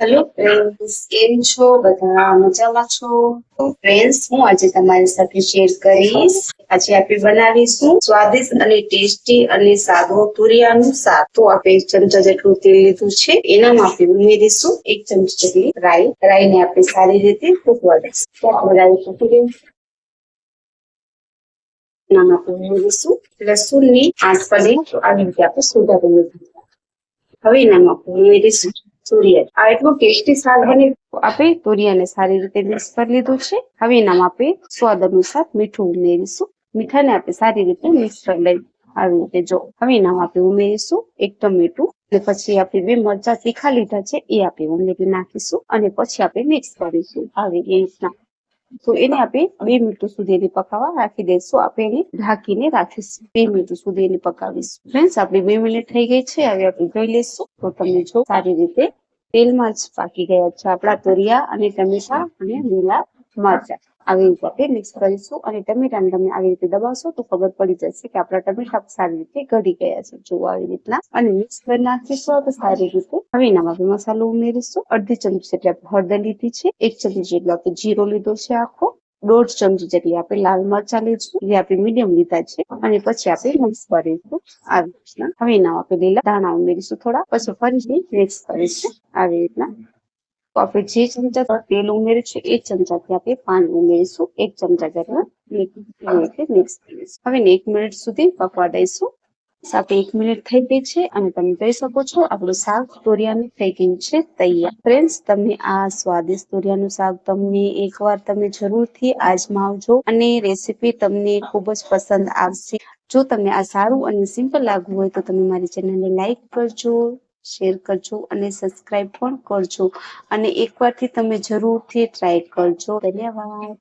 Hello friends કેમ છો? બધા મજામાં છો? તો ફ્રેન્ડ્સ હું આજે તમારી સાથે શેર કરીશ. આજે આપણે બનાવીશું સ્વાદિષ્ટ અને ટેસ્ટી અને સાદું તુરિયાનું શાક. તો આપણે એક ચમચા જેટલું તેલ લીધું છે. એનામાં આપણે ઉમેરીશું એક ચમચી જેટલી રાઈ. રાઈને આપણે સારી રીતે ફૂટવા દઈશું. તો આપણે રાઈ ફૂટી ગઈ. એનામાં આપણે ઉમેરીશું લસણની આંચ પડે. આવી રીતે આપણે સુધારી લીધું હવે એનામાં આપણે ઉમેરીશું તુરિયાને સારી રીતે મિક્સ કરી લીધું છે. હવે આપણે સ્વાદ અનુસાર મીઠું ઉમેરીશું. મીઠાને આપણે સારી રીતે મિક્સ કરી લઈ આવી રીતે જો, હવે આપણે ઉમેરીશું એક ટમેટું અને પછી આપણે બે મરચા તીખા લીધા છે, એ આપણે ઉમેરી નાખીશું અને પછી આપણે મિક્સ કરીશું આવી રીતના. તો એને આપણે બે મિનિટ સુધી એને પકાવવા રાખી દઈશું. આપણે એને ઢાંકીને રાખીશું. બે મિનિટ સુધી એને પકાવીશું. ફ્રેન્ડ્સ, આપણી બે મિનિટ થઈ ગઈ છે. હવે આપણે જોઈ લઈશું. તો તમે જો સારી રીતે તેલમાં જ પાકી ગયા છે. આપણા તુરિયા અને ટમેટા અને લીલા મરચા. આવી રીતે આપણે મિક્સ કરીશું અને ટમેટાને તમે આવી રીતે દબાવશો તો ખબર પડી જશે કે આપણા ટમેટા સારી રીતે ઘડી ગયા છે. જો આવી રીતના. અને મિક્સ કરી નાખીશું તો સારી રીતે. હવે એનામાં મસાલો ઉમેરીશું. અડધી ચમચી આપણે હળદર લીધી છે. એક ચમચી જેટલો આપણે જીરો લીધો છે આખો. દોઢ ચમચી જેટલી આપણે લાલ મરચા લઈશું જે આપણે મીડિયમ લીધા છે, અને પછી આપણે મિક્સ કરીશું આવી રીતના. હવે એના આપણે લીલા દાણા ઉમેરીશું થોડા, પછી ફરીથી મિક્સ કરીશું આવી રીતના. આપણે જે ચમચા તેલ ઉમેર્યું છે, એ ચમચાથી આપણે પાણી ઉમેરીશું. એક ચમચા જેટલા મિક્સ કરીશું. હવે એક મિનિટ સુધી પકવા દઈશું. શાક એક મિનિટ થઈ ગઈ છે અને તમે જોઈ શકો છો, આપણું શાક તોરિયાનું થઈ છે તૈયાર. ફ્રેન્ડ્સ, તમને આ સ્વાદિષ્ટ તોરિયાનું શાક તમને એકવાર તમે જરૂરથી આજમાવજો અને રેસીપી તમને ખૂબ જ પસંદ આવશે. જો તમને આ સારું અને સિમ્પલ લાગવું હોય તો તમે મારી ચેનલને લાઈક કરજો, શેર કરજો અને સબસ્ક્રાઇબ પણ કરજો. અને એકવારથી તમે જરૂરથી ટ્રાય કરજો. ધન્યવાદ.